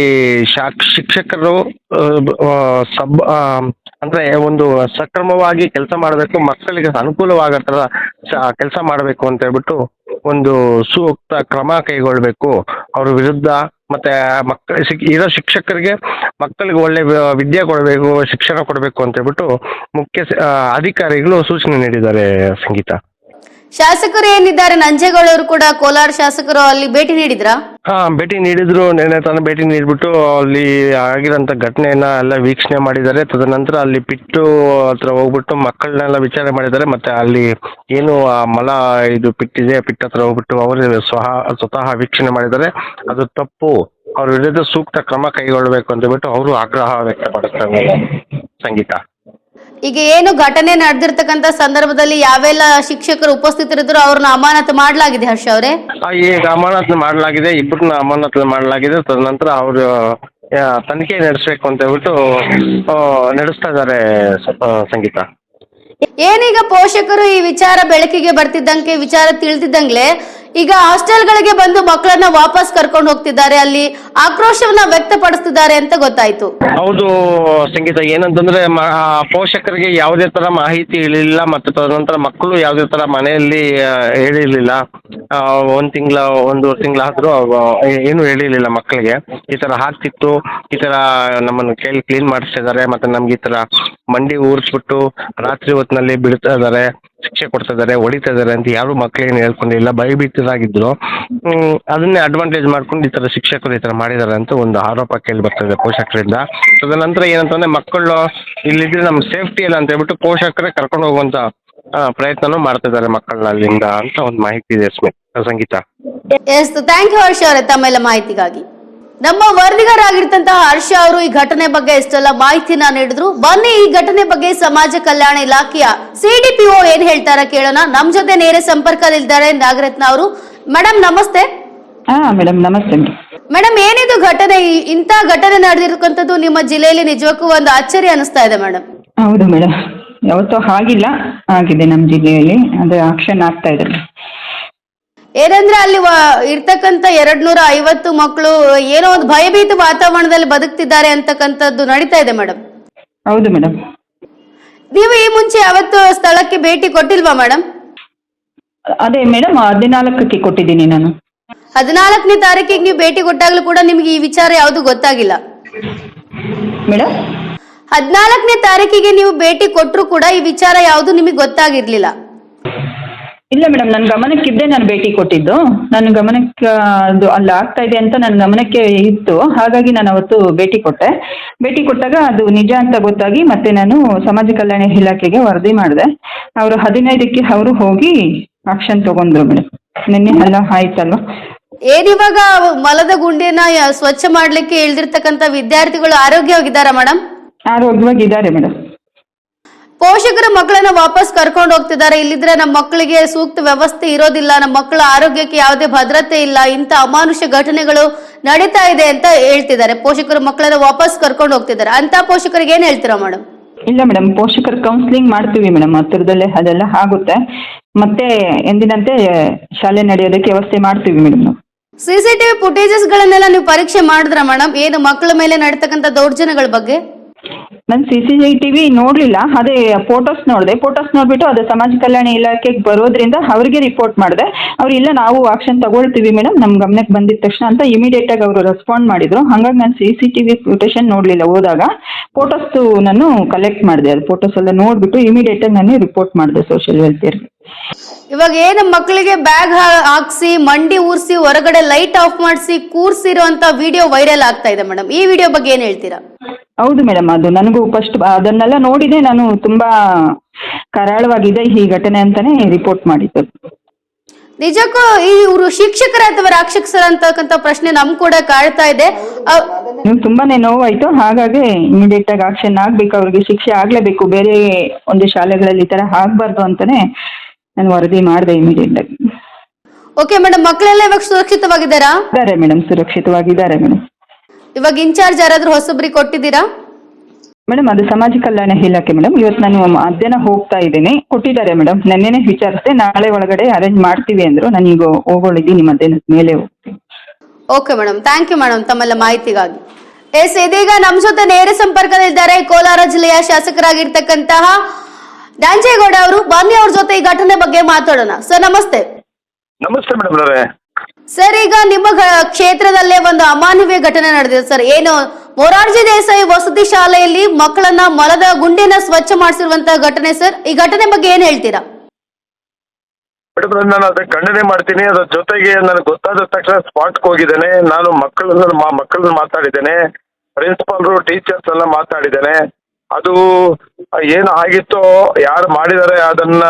ಶಾಕ್ ಶಿಕ್ಷಕರು ಆ, ಆ, ಸಬ್ ಆ, ಅಂದ್ರೆ ಒಂದು ಸಕ್ರಮವಾಗಿ ಕೆಲಸ ಮಾಡಬೇಕು ಮಕ್ಕಳಿಗೆ ಅನುಕೂಲವಾಗೋ ಕೆಲಸ ಮಾಡಬೇಕು ಅಂತ ಹೇಳ್ಬಿಟ್ಟು ಒಂದು ಸೂಕ್ತ ಕ್ರಮ ಕೈಗೊಳ್ಳಬೇಕು ಅವ್ರ ವಿರುದ್ಧ ಮತ್ತೆ ಮಕ್ಕಳ ಇರೋ ಶಿಕ್ಷಕರಿಗೆ ಮಕ್ಕಳಿಗೆ ಒಳ್ಳೆ ವಿದ್ಯೆ ಕೊಡಬೇಕು, ಶಿಕ್ಷಣ ಕೊಡಬೇಕು ಅಂತ ಹೇಳ್ಬಿಟ್ಟು ಮುಖ್ಯ ಅಧಿಕಾರಿಗಳು ಸೂಚನೆ ನೀಡಿದ್ದಾರೆ ಸಂಗೀತ. ಶಾಸಕರು ಏನಿದ್ದಾರೆ? ನಂಜೇಗೌಡರು ಕೂಡ ಕೋಲಾರ ಶಾಸಕರು ಅಲ್ಲಿ ಭೇಟಿ ನೀಡಿದ್ರಾ? ಹಾ, ಭೇಟಿ ನೀಡಿದ್ರು. ನೆನ್ನೆ ತಾನು ಭೇಟಿ ನೀಡ್ಬಿಟ್ಟು ಅಲ್ಲಿ ಆಗಿರೋಂಥ ಘಟನೆಯನ್ನ ಎಲ್ಲ ವೀಕ್ಷಣೆ ಮಾಡಿದ್ದಾರೆ. ತದನಂತರ ಅಲ್ಲಿ ಪಿಟ್ಟು ಹತ್ರ ಹೋಗ್ಬಿಟ್ಟು ಮಕ್ಕಳನ್ನೆಲ್ಲ ವಿಚಾರಣೆ ಮಾಡಿದ್ದಾರೆ. ಮತ್ತೆ ಅಲ್ಲಿ ಏನು ಆ ಮಲ ಇದು ಪಿಟ್ಟಿದೆ, ಪಿಟ್ಟ ಹತ್ರ ಹೋಗ್ಬಿಟ್ಟು ಅವರು ಸ್ವಹ, ಸ್ವತಃ ವೀಕ್ಷಣೆ ಮಾಡಿದ್ದಾರೆ. ಅದು ತಪ್ಪು. ಅವ್ರ ವಿರುದ್ಧ ಸೂಕ್ತ ಕ್ರಮ ಕೈಗೊಳ್ಳಬೇಕು ಅಂತ ಬಿಟ್ಟು ಅವರು ಆಗ್ರಹ ವ್ಯಕ್ತಪಡಿಸ್ತಾರೆ ಸಂಗೀತ. ಈಗ ಏನು ಘಟನೆ ನಡೆದಿರ್ತಕ್ಕಂತ ಸಂದರ್ಭದಲ್ಲಿ ಯಾವೆಲ್ಲ ಶಿಕ್ಷಕರು ಉಪಸ್ಥಿತರಿದ್ರು ಅವ್ರನ್ನ ಅಮಾನತು ಮಾಡಲಾಗಿದೆ ಹರ್ಷ ಅವರೇ? ಈಗ ಅಮಾನತು ಮಾಡಲಾಗಿದೆ ಇಬ್ಬರನ್ನ ಅಮಾನತು ಮಾಡಲಾಗಿದೆ ತದನಂತರ ಅವರು ತನಿಖೆ ನಡೆಸಬೇಕು ಅಂತ ಹೇಳ್ಬಿಟ್ಟು ಆ, ನಡೆಸ್ತಾ ಇದ್ದಾರೆ ಸ- ಸಂಗೀತ. ಏನೀಗ ಪೋಷಕರು ಈ ವಿಚಾರ ಬೆಳಕಿಗೆ ಬರ್ತಿದ್ದಂಗೆ ವಿಚಾರ ತಿಳಿದಿದ್ದಂಗ್ಲೆ ಈಗ ಹಾಸ್ಟೆಲ್ಗಳಿಗೆ ಬಂದು ಮಕ್ಕಳನ್ನ ವಾಪಸ್ ಕರ್ಕೊಂಡು ಹೋಗ್ತಿದ್ದಾರೆ, ಅಲ್ಲಿ ಆಕ್ರೋಶವನ್ನ ವ್ಯಕ್ತಪಡಿಸ್ತಿದ್ದಾರೆ ಅಂತ ಗೊತ್ತಾಯ್ತು. ಹೌದು, ಸಂಗೀತ. ಏನಂತಂದ್ರೆ ಪೋಷಕರಿಗೆ ಯಾವುದೇ ತರ ಮಾಹಿತಿ ಇರಲಿಲ್ಲ ಮತ್ತು ತದನಂತರ ಮಕ್ಕಳು ಯಾವುದೇ ತರ ಮನೆಯಲ್ಲಿ ಹೇಳಿರ್ಲಿಲ್ಲ. ಒಂದ್ ತಿಂಗಳ ಒಂದು ತಿಂಗಳಾದ್ರೂ ಏನು ಹೇಳಿರ್ಲಿಲ್ಲ ಮಕ್ಕಳಿಗೆ. ಈ ತರ ಹಾಕ್ತಿತ್ತು ಈ ತರ ನಮ್ಮನ್ನು ಕೇಳಿ ಕ್ಲೀನ್ ಮಾಡಿಸ್ತಿದ್ದಾರೆ, ಮತ್ತೆ ನಮ್ಗೆ ಈ ತರ ಮಂಡಿ ಊರಿಸ್ಬಿಟ್ಟು ರಾತ್ರಿ ಹೊತ್ತಿನಲ್ಲಿ ಬಿಡ್ತಾ ಇದ್ದಾರೆ, ಶಿಕ್ಷೆ ಕೊಡ್ತಾ ಇದ್ದಾರೆ, ಹೊಡಿತಾ ಇದ್ದಾರೆ ಅಂತ ಯಾರು ಮಕ್ಕಳೇನು ಹೇಳ್ಕೊಂಡಿಲ್ಲ, ಭಯಭೀತರಾಗಿದ್ರು. ಅದನ್ನೇ ಅಡ್ವಾಂಟೇಜ್ ಮಾಡ್ಕೊಂಡು ಈ ತರ ಶಿಕ್ಷಕರು ಈ ತರ ಮಾಡಿದ್ದಾರೆ ಅಂತ ಒಂದು ಆರೋಪ ಕೇಳಿ ಬರ್ತದೆ ಪೋಷಕರಿಂದ. ತದನಂತರ ಏನಂತಂದ್ರೆ ಮಕ್ಕಳು ಇಲ್ಲಿದ್ರೆ ನಮ್ಮ ಸೇಫ್ಟಿ ಇಲ್ಲ ಅಂತ ಹೇಳ್ಬಿಟ್ಟು ಪೋಷಕರೇ ಕರ್ಕೊಂಡು ಹೋಗುವಂತ ಪ್ರಯತ್ನನೂ ಮಾಡ್ತಾ ಇದ್ದಾರೆ ಮಕ್ಕಳನ್ನ ಅಲ್ಲಿಂದ ಅಂತ ಒಂದು ಮಾಹಿತಿ ಇದೆ Sangeetha. Yes thank you Harsha ಅವರೇ ತಮ್ಮೆಲ್ಲ ಮಾಹಿತಿಗಾಗಿ. ನಮ್ಮ ವರದಿಗಾರಾಗಿರ್ತಂತಹ ಹರ್ಷ ಅವರು ಈ ಘಟನೆ ಬಗ್ಗೆ ಇಷ್ಟೆಲ್ಲ ಮಾಹಿತಿನ ನೀಡಿದ್ರು? ಬನ್ನಿ ಈ ಘಟನೆ ಬಗ್ಗೆ ಸಮಾಜ ಕಲ್ಯಾಣ ಇಲಾಖೆಯ ಸಿಡಿಪಿಒ ಏನ್ ಹೇಳ್ತಾರ ಕೇಳೋಣ. ನಮ್ ಜೊತೆ ನೇರ ಸಂಪರ್ಕದಲ್ಲಿದ್ದಾರೆ ನಾಗರತ್ನ ಅವರು. ಮೇಡಮ್ ನಮಸ್ತೆ. ಮೇಡಮ್ ನಮಸ್ತೆ ಮೇಡಮ್ ಮೇಡಮ್ ಏನಿದು ಘಟನೆ? ಇಂತ ಘಟನೆ ನಡೆದಿರ್ತಕ್ಕಂಥದ್ದು ನಿಮ್ಮ ಜಿಲ್ಲೆಯಲ್ಲಿ ನಿಜಕ್ಕೂ ಒಂದು ಅಚ್ಚರಿ ಅನಿಸ್ತಾ ಇದೆ ಮೇಡಮ್ ಹೌದು ಮೇಡಮ್ ಯಾವತ್ತೂ ಆಗಿಲ್ಲ ಆಗಿದೆ ನಮ್ಮ ಜಿಲ್ಲೆಯಲ್ಲಿ. ಅದು ಆಕ್ಷನ್ ಆಗ್ತಾ ಇದೆ. ಏನಂದ್ರೆ ಅಲ್ಲಿ ಇರ್ತಕ್ಕಂಥ ಎರಡ್ ನೂರ ಐವತ್ತು ಮಕ್ಕಳು ಏನೋ ಒಂದು ಭಯಭೀತ ವಾತಾವರಣದಲ್ಲಿ ಬದುಕ್ತಿದ್ದಾರೆ ಅಂತಕ್ಕಂಥದ್ದು ನಡೀತಾ ಇದೆ ಮೇಡಮ್ ಹೌದು ಮೇಡಮ್ ನೀವು ಈ ಮುಂಚೆ ಯಾವತ್ತು ಸ್ಥಳಕ್ಕೆ ಭೇಟಿ ಕೊಟ್ಟಿಲ್ವಾ ಮೇಡಮ್ ಅದೇ ಮೇಡಮ್ ಹದಿನಾಲ್ಕಕ್ಕೆ ಕೊಟ್ಟಿದ್ದೀನಿ ನಾನು. ಹದಿನಾಲ್ಕನೇ ತಾರೀಕಿಗೆ ನೀವು ಭೇಟಿ ಕೊಟ್ಟಾಗಲೂ ಕೂಡ ನಿಮ್ಗೆ ಈ ವಿಚಾರ ಯಾವುದು ಗೊತ್ತಾಗಿಲ್ಲ. ಮೇಡಮ್ ಹದಿನಾಲ್ಕನೇ ತಾರೀಕಿಗೆ ನೀವು ಭೇಟಿ ಕೊಟ್ಟರು ಕೂಡ ಈ ವಿಚಾರ ಯಾವುದು ನಿಮಗೆ ಗೊತ್ತಾಗಿರ್ಲಿಲ್ಲ. ಇಲ್ಲ ಮೇಡಮ್ ನನ್ನ ಗಮನಕ್ಕಿದ್ದೇ ನಾನು ಭೇಟಿ ಕೊಟ್ಟಿದ್ದು. ನನ್ನ ಗಮನಕ್ಕೆ ಅದು ಅಲ್ಲಿ ಆಗ್ತಾ ಇದೆ ಅಂತ ನನ್ನ ಗಮನಕ್ಕೆ ಇತ್ತು. ಹಾಗಾಗಿ ನಾನು ಅವತ್ತು ಭೇಟಿ ಕೊಟ್ಟೆ. ಭೇಟಿ ಕೊಟ್ಟಾಗ ಅದು ನಿಜ ಅಂತ ಗೊತ್ತಾಗಿ ಮತ್ತೆ ನಾನು ಸಮಾಜ ಕಲ್ಯಾಣ ಇಲಾಖೆಗೆ ವರದಿ ಮಾಡಿದೆ. ಅವರು ಹದಿನೈದಕ್ಕೆ ಅವರು ಹೋಗಿ ಆಕ್ಷನ್ ತಗೊಂಡ್ರು ಮೇಡಮ್ ನಿನ್ನೆ ಎಲ್ಲ ಆಯ್ತಲ್ವ? ಏನಿವಾಗ ಮಲದ ಗುಂಡಿಯನ್ನ ಸ್ವಚ್ಛ ಮಾಡ್ಲಿಕ್ಕೆ ಇಳ್ದಿರ್ತಕ್ಕಂತ ವಿದ್ಯಾರ್ಥಿಗಳು ಆರೋಗ್ಯವಾಗಿದ್ದಾರಾ ಮೇಡಮ್ ಆರೋಗ್ಯವಾಗಿದ್ದಾರೆ ಮೇಡಮ್ ಪೋಷಕರು ಮಕ್ಕಳನ್ನ ವಾಪಸ್ ಕರ್ಕೊಂಡು ಹೋಗ್ತಿದ್ದಾರೆ. ಇಲ್ಲಿದ್ರೆ ನಮ್ಮ ಮಕ್ಕಳಿಗೆ ಸೂಕ್ತ ವ್ಯವಸ್ಥೆ ಇರೋದಿಲ್ಲ. ನಮ್ಮ ಮಕ್ಕಳ ಆರೋಗ್ಯಕ್ಕೆ ಯಾವುದೇ ಭದ್ರತೆ ಇಲ್ಲ. ಇಂಥ ಅಮಾನುಷ್ಯ ಘಟನೆಗಳು ನಡೀತಾ ಇದೆ ಅಂತ ಹೇಳ್ತಿದ್ದಾರೆ. ಪೋಷಕರು ಮಕ್ಕಳನ್ನ ವಾಪಸ್ ಕರ್ಕೊಂಡು ಹೋಗ್ತಿದ್ದಾರೆ. ಅಂತ ಪೋಷಕರಿಗೆ ಏನ್ ಹೇಳ್ತೀರಾ ಮೇಡಮ್? ಇಲ್ಲ ಮೇಡಮ್ ಪೋಷಕರ ಕೌನ್ಸಿಲಿಂಗ್ ಮಾಡ್ತೀವಿ ಮೇಡಮ್. ಹತ್ತಿರದಲ್ಲೇ ಅದೆಲ್ಲ ಆಗುತ್ತೆ. ಮತ್ತೆ ಎಂದಿನಂತೆ ಶಾಲೆ ನಡೆಯೋದಕ್ಕೆ ವ್ಯವಸ್ಥೆ ಮಾಡ್ತೀವಿ ಮೇಡಮ್ ನಾವು. ಸಿಸಿಟಿವಿ ಫುಟೇಜಸ್ ಗಳನ್ನೆಲ್ಲ ನೀವು ಪರೀಕ್ಷೆ ಮಾಡಿದ್ರ ಮೇಡಮ್? ಏನು ಮಕ್ಕಳ ಮೇಲೆ ನಡೀತಕ್ಕಂಥ ದೌರ್ಜನ್ಯಗಳ ಬಗ್ಗೆ? ನಾನು ಸಿ ಸಿ ಟಿ ವಿ ನೋಡಲಿಲ್ಲ, ಅದೇ ಫೋಟೋಸ್ ನೋಡಿದೆ. ಫೋಟೋಸ್ ನೋಡಿಬಿಟ್ಟು ಅದು ಸಮಾಜ ಕಲ್ಯಾಣ ಇಲಾಖೆಗೆ ಬರೋದ್ರಿಂದ ಅವರಿಗೆ ರಿಪೋರ್ಟ್ ಮಾಡಿದೆ. ಅವ್ರು, ಇಲ್ಲ, ನಾವು ಆಕ್ಷನ್ ತಗೊಳ್ತೀವಿ ಮೇಡಮ್ ನಮ್ಮ ಗಮನಕ್ಕೆ ಬಂದಿದ ತಕ್ಷಣ ಅಂತ ಇಮಿಡಿಯೇಟ್ ಆಗಿ ಅವರು ರೆಸ್ಪಾಂಡ್ ಮಾಡಿದ್ರು. ಹಾಗಾಗಿ ನಾನು ಸಿ ಸಿ ಟಿ ವಿ ನೋಡಲಿಲ್ಲ ಹೋದಾಗ. ಫೋಟೋಸ್ ನಾನು ಕಲೆಕ್ಟ್ ಮಾಡಿದೆ. ಅದು ಫೋಟೋಸ್ ಎಲ್ಲ ನೋಡಿಬಿಟ್ಟು ಇಮಿಡಿಯೇಟಾಗಿ ನಾನು ರಿಪೋರ್ಟ್ ಮಾಡಿದೆ ಸೋಷಿಯಲ್ ವೆಲ್ಫೇರ್ಗೆ ಇವಾಗ ಏನು ಮಕ್ಕಳಿಗೆ ಬ್ಯಾಗ್ ಹಾಕ್ಸಿ, ಮಂಡಿ ಊರ್ಸಿ, ಹೊರಗಡೆ ಲೈಟ್ ಆಫ್ ಮಾಡಿಸಿ ಕೂರ್ಸಿರುವಂತ ವಿಡಿಯೋ ವೈರಲ್ ಆಗ್ತಾ ಇದೆ ಮೇಡಮ್ ಈ ವಿಡಿಯೋ ಬಗ್ಗೆ ಏನ್ ಹೇಳ್ತೀರಾ? ಹೌದು ಮೇಡಮ್ ಅದು ನನಗೂ ಫಸ್ಟ್ ಅದನ್ನೆಲ್ಲ ನೋಡಿದೆ ನಾನು ತುಂಬ ಕರಾಳವಾಗಿದೆ ಈ ಘಟನೆ ಅಂತಲೇ ರಿಪೋರ್ಟ್ ಮಾಡಿದ್ದು. ನಿಜಕ್ಕೂ ಈ ಇವರು ಶಿಕ್ಷಕರ ಅಥವಾ ರಾಕ್ಷಸರ ಅಂತಕ್ಕಂಥ ಪ್ರಶ್ನೆ ನಮ್ ಕೂಡ ಕಾಡ್ತಾ ಇದೆ. ಅವ್- ನಂಗೆ ತುಂಬಾನೇ ನೋವಾಯ್ತು ಹಾಗಾಗಿ ಇಮಿಡಿಯೇಟ್ ಆಗಿ ಆಕ್ಷನ್ ಆಗ್ಬೇಕು ಅವ್ರಿಗೆ ಶಿಕ್ಷೆ ಆಗ್ಲೇಬೇಕು ಬೇರೆ ಒಂದು ಶಾಲೆಗಳಲ್ಲಿ ಈ ತರ ಆಗ್ಬಾರ್ದು ಅಂತಾನೆ ನಾನು ವರದಿ ಮಾಡಿದೆ ಇಮಿಡಿಯೇಟ್ ಆಗಿ. ಓಕೆ ಮೇಡಮ್ ಮಕ್ಕಳೆಲ್ಲ ಇವಾಗ ಸುರಕ್ಷಿತವಾಗಿದ್ದಾರಾ? ಇದ್ದಾರೆ ಮೇಡಮ್ ಸುರಕ್ಷಿತವಾಗಿದ್ದಾರೆ ಮೇಡಮ್ ಇವಾಗ ಇನ್ಚಾರ್ಜ್ ಯಾರಾದ್ರೂ ಹೊಸಬ್ರಿಗೆ ಕೊಟ್ಟಿದ್ದೀರಾ? ಮೇಡಮ್ ಅದು ಸಮಾಜ ಕಲ್ಯಾಣ ಇಲಾಖೆ ಮೇಡಮ್. ಇವತ್ತು ನಾನು ಮಧ್ಯಾಹ್ನ ಹೋಗ್ತಾ ಇದ್ದೀನಿ. ಕೊಟ್ಟಿದ್ದಾರೆ ಮೇಡಮ್. ನೆನ್ನೆನೆ ವಿಚಾರಿಸಿದೆ. ನಾಳೆ ಒಳಗಡೆ ಅರೇಂಜ್ ಮಾಡ್ತೀವಿ ಅಂದ್ರು. ನಾನು ಈಗ ಹೋಗೋಳಿದ್ದೀನಿ ಮಧ್ಯಾಹ್ನದ ಮೇಲೆ ಹೋಗ್ತೀನಿ. Okay madam thank you madam ತಮ್ಮೆಲ್ಲ ಮಾಹಿತಿಗಾಗಿ. ಎಸ್ ಇದೀಗ ನಮ್ಮ ಜೊತೆ ನೇರ ಸಂಪರ್ಕದಲ್ಲಿದ್ದಾರೆ ಕೋಲಾರ ಜಿಲ್ಲೆಯ ಶಾಸಕರಾಗಿರ್ತಕ್ಕಂತಹ ಡಾಂಜೇಗೌಡ ಅವರು. ಬನ್ನಿ ಅವ್ರ ಜೊತೆ ಈ ಘಟನೆ ಬಗ್ಗೆ ಮಾತಾಡೋಣ. ಸರ್ ನಮಸ್ತೆ. ನಮಸ್ತೆ ಮೇಡಮ್ ಅವರೇ. ಸರ್, ಈಗ ನಿಮ್ಮ ಕ್ಷೇತ್ರದಲ್ಲೇ ಒಂದು ಅಮಾನವೀಯ ಘಟನೆ ನಡೆದಿದೆ ಸರ್. ಏನು ಮೊರಾರ್ಜಿ ದೇಸಾಯಿ ವಸತಿ ಶಾಲೆಯಲ್ಲಿ ಮಕ್ಕಳನ್ನ ಮಲದ ಗುಂಡಿನ ಸ್ವಚ್ಛ ಮಾಡಿಸಿರುವಂತಹ ಘಟನೆ ಸರ್? ಈ ಘಟನೆ ಬಗ್ಗೆ ಏನ್ ಹೇಳ್ತೀರಾ? ನಾನು ಅದಕ್ಕೆ ಖಂಡನೆ ಮಾಡ್ತೀನಿ. ಅದ್ರ ಜೊತೆಗೆ ನನಗೆ ಗೊತ್ತಾದ ತಕ್ಷಣ ಸ್ಪಾಟ್ಗೆ ಹೋಗಿದ್ದೇನೆ. ನಾನು ಮಕ್ಕಳನ್ನ ಮಕ್ಕಳನ್ನ ಮಾತಾಡಿದ್ದೇನೆ. ಪ್ರಿನ್ಸಿಪಾಲ್ರು ಟೀಚರ್ಸ್ ಎಲ್ಲ ಮಾತಾಡಿದ್ದೇನೆ. ಅದು ಏನು ಆಗಿತ್ತೋ, ಯಾರು ಮಾಡಿದ್ದಾರೆ ಅದನ್ನ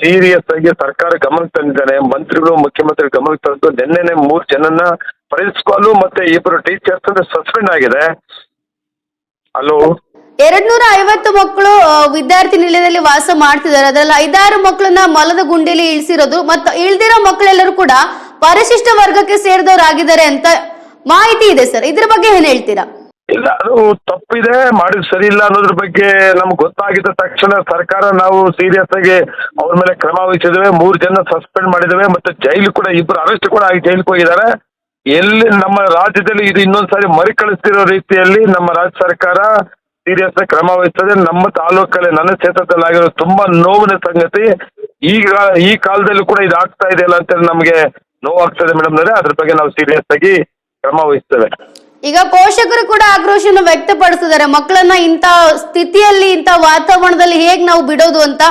ಸೀರಿಯಸ್ ಆಗಿ ಸರ್ಕಾರ ಗಮನಕ್ಕೆ ತಂದಿದ್ದಾರೆ ಮಂತ್ರಿಗಳು ಮುಖ್ಯಮಂತ್ರಿ ಗಮನಕ್ಕೆ ತಂದು ನಿನ್ನೆನೆ ಮೂರು ಜನನ್ನ ಪ್ರಿನ್ಸಿಪಾಲು ಮತ್ತೆ ಇಬ್ಬರು ಟೀಚರ್ಸ್ ಸಸ್ಪೆಂಡ್ ಆಗಿದೆ. ಹಲೋ ಎರಡ್ ನೂರ ಐವತ್ತು ಮಕ್ಕಳು ವಿದ್ಯಾರ್ಥಿ ನಿಲಯದಲ್ಲಿ ವಾಸ ಮಾಡ್ತಿದ್ದಾರೆ. ಅದರಲ್ಲಿ ಐದಾರು ಮಕ್ಕಳನ್ನ ಮಲದ ಗುಂಡಿಲಿ ಇಳಿಸಿರೋದು ಮತ್ತು ಇಳ್ದಿರೋ ಮಕ್ಕಳೆಲ್ಲರೂ ಕೂಡ ಪರಿಶಿಷ್ಟ ವರ್ಗಕ್ಕೆ ಸೇರಿದವರಾಗಿದ್ದಾರೆ ಅಂತ ಮಾಹಿತಿ ಇದೆ ಸರ್. ಇದ್ರ ಬಗ್ಗೆ ಏನ್ ಹೇಳ್ತೀರಾ? ಇಲ್ಲ, ಅದು ತಪ್ಪಿದೆ, ಮಾಡಿದ ಸರಿ ಇಲ್ಲ ಅನ್ನೋದ್ರ ಬಗ್ಗೆ ನಮ್ಗೆ ಗೊತ್ತಾಗಿದ್ದ ತಕ್ಷಣ ಸರ್ಕಾರ ನಾವು ಸೀರಿಯಸ್ ಆಗಿ ಅವ್ರ ಮೇಲೆ ಕ್ರಮ ವಹಿಸಿದ್ದೇವೆ, ಮೂರು ಜನ ಸಸ್ಪೆಂಡ್ ಮಾಡಿದ್ದೇವೆ, ಮತ್ತೆ ಜೈಲು ಕೂಡ ಇಬ್ಬರು ಅರೆಸ್ಟ್ ಕೂಡ ಆಗಿ ಜೈಲಿಗೆ ಹೋಗಿದ್ದಾರೆ. ಎಲ್ಲಿ ನಮ್ಮ ರಾಜ್ಯದಲ್ಲಿ ಇದು ಇನ್ನೊಂದ್ಸಾರಿ ಮರುಕಳಿಸ್ತಿರೋ ರೀತಿಯಲ್ಲಿ ನಮ್ಮ ರಾಜ್ಯ ಸರ್ಕಾರ ಸೀರಿಯಸ್ ಆಗಿ ಕ್ರಮ ವಹಿಸ್ತದೆ. ನಮ್ಮ ತಾಲೂಕಲ್ಲಿ, ನನ್ನ ಕ್ಷೇತ್ರದಲ್ಲಿ ಆಗಿರೋ ತುಂಬಾ ನೋವಿನ ಸಂಗತಿ, ಈಗ ಈ ಕಾಲದಲ್ಲೂ ಕೂಡ ಇದು ಆಗ್ತಾ ಇದೆಯಲ್ಲ ಅಂತ ನಮಗೆ ನೋವಾಗ್ತದೆ ಮೇಡಮ್ ಅದ್ರ ಬಗ್ಗೆ ನಾವು ಸೀರಿಯಸ್ ಆಗಿ ಕ್ರಮ ವಹಿಸ್ತೇವೆ. ಈಗ ಪೋಷಕರು ಕೂಡ ಆಕ್ರೋಶವನ್ನು ವ್ಯಕ್ತಪಡಿಸಿದ್ದಾರೆ. ಮಕ್ಕಳನ್ನ ಇಂಥ ಸ್ಥಿತಿಯಲ್ಲಿ, ಇಂಥ ವಾತಾವರಣದಲ್ಲಿ ಹೇಗ್ ನಾವು ಬಿಡೋದು ಅಂತ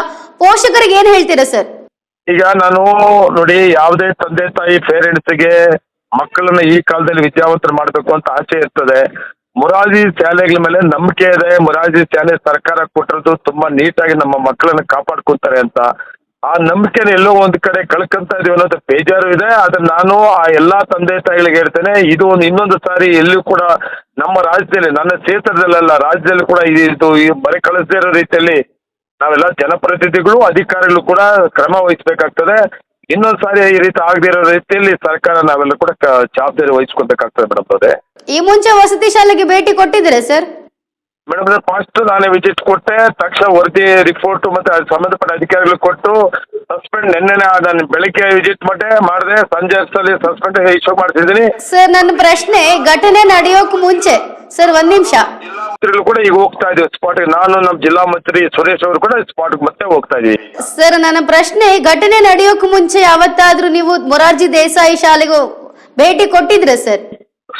ಪೋಷಕರಿಗೆ ಏನ್ ಹೇಳ್ತೀರಾ ಸರ್? ಈಗ ನಾನು ನೋಡಿ, ಯಾವುದೇ ತಂದೆ ತಾಯಿ ಪೇರೆಂಟ್ಸ್ಗೆ ಮಕ್ಕಳನ್ನ ಈ ಕಾಲದಲ್ಲಿ ವಿದ್ಯಾವಂತರು ಮಾಡಬೇಕು ಅಂತ ಆಸೆ ಇರ್ತದೆ. ಮೊರಾರ್ಜಿ ಶಾಲೆಗಳ ಮೇಲೆ ನಂಬಿಕೆ ಇದೆ. ಮುರಾರ್ಜಿ ಶಾಲೆ ಸರ್ಕಾರ ಕೊಟ್ಟಿರೋದು ತುಂಬಾ ನೀಟಾಗಿ ನಮ್ಮ ಮಕ್ಕಳನ್ನ ಕಾಪಾಡ್ಕೊತಾರೆ ಅಂತ. ಆ ನಂಬಿಕೆನ ಎಲ್ಲೋ ಒಂದ್ ಕಡೆ ಕಳ್ಕೊಂತ ಇದೀವಿ ಅನ್ನೋದು ಬೇಜಾರು ಇದೆ. ಆದ್ರೆ ನಾನು ಆ ಎಲ್ಲಾ ತಂದೆ ತಾಯಿಗಳಿಗೆ ಹೇಳ್ತೇನೆ, ಇದು ಒಂದು ಇನ್ನೊಂದು ಸಾರಿ ಎಲ್ಲೂ ಕೂಡ ನಮ್ಮ ರಾಜ್ಯದಲ್ಲಿ, ನನ್ನ ಕ್ಷೇತ್ರದಲ್ಲೆಲ್ಲ, ರಾಜ್ಯದಲ್ಲಿ ಕೂಡ ಇದು ಬರೀ ಕಳಿಸದೇ ಇರೋ ರೀತಿಯಲ್ಲಿ ನಾವೆಲ್ಲ ಜನಪ್ರತಿನಿಧಿಗಳು, ಅಧಿಕಾರಿಗಳು ಕೂಡ ಕ್ರಮ ವಹಿಸಬೇಕಾಗ್ತದೆ. ಇನ್ನೊಂದು ಸಾರಿ ಈ ರೀತಿ ಆಗದೇ ಇರೋ ರೀತಿಯಲ್ಲಿ ಸರ್ಕಾರ ನಾವೆಲ್ಲ ಕೂಡ ಜವಾಬ್ದಾರಿ ವಹಿಸ್ಕೊಳ್ಬೇಕಾಗ್ತದೆ ಮೇಡಮ್ ಅದೇ ಈ ಮುಂಚೆ ವಸತಿ ಶಾಲೆಗೆ ಭೇಟಿ ಕೊಟ್ಟಿದ್ದೀರಾ ಸರ್? ಮೇಡಮ್ ಫಸ್ಟ್ ನಾನೇ ವಿಸಿಟ್ ಕೊಟ್ಟೆ ತಕ್ಷಣ ವರದಿ ರಿಪೋರ್ಟ್ ಮತ್ತೆ ಅದು ಸಂಬಂಧಪಟ್ಟ ಅಧಿಕಾರಿಗಳು ಕೊಟ್ಟು ಸಸ್ಪೆಂಡ್ ನಿನ್ನೆನೆ ನಾನು ಬೆಳಿಗ್ಗೆ ವಿಸಿಟ್ ಮಾಡಿದೆ ಮಾಡಿದೆ ಸಂಜೆ ಅಷ್ಟರಲ್ಲಿ ಸಸ್ಪೆಂಡ್ ಇಶ್ಯೂ ಮಾಡ್ತಿದ್ದೀನಿ. ಸರ್ ನನ್ನ ಪ್ರಶ್ನೆ ಘಟನೆ ನಡೆಯೋಕ್ ಮುಂಚೆ ಸರ್ ಒಂದ್ ನಿಮಿಷ. ಮಂತ್ರಿಗಳು ಕೂಡ ಈಗ ಹೋಗ್ತಾ ಇದೀವಿ ಸ್ಪಾಟ್ಗೆ ನಾನು ನಮ್ಮ ಜಿಲ್ಲಾ ಮಂತ್ರಿ ಸುರೇಶ್ ಅವರು ಕೂಡ ಸ್ಪಾಟ್ಗೆ ಮತ್ತೆ ಹೋಗ್ತಾ ಇದೀವಿ. ಸರ್ ನನ್ನ ಪ್ರಶ್ನೆ ಘಟನೆ ನಡೆಯೋಕ್ ಮುಂಚೆ ಯಾವತ್ತಾದ್ರೂ ನೀವು ಮೊರಾರ್ಜಿ ದೇಸಾಯಿ ಶಾಲೆಗೂ ಭೇಟಿ ಕೊಟ್ಟಿದ್ರೆ ಸರ್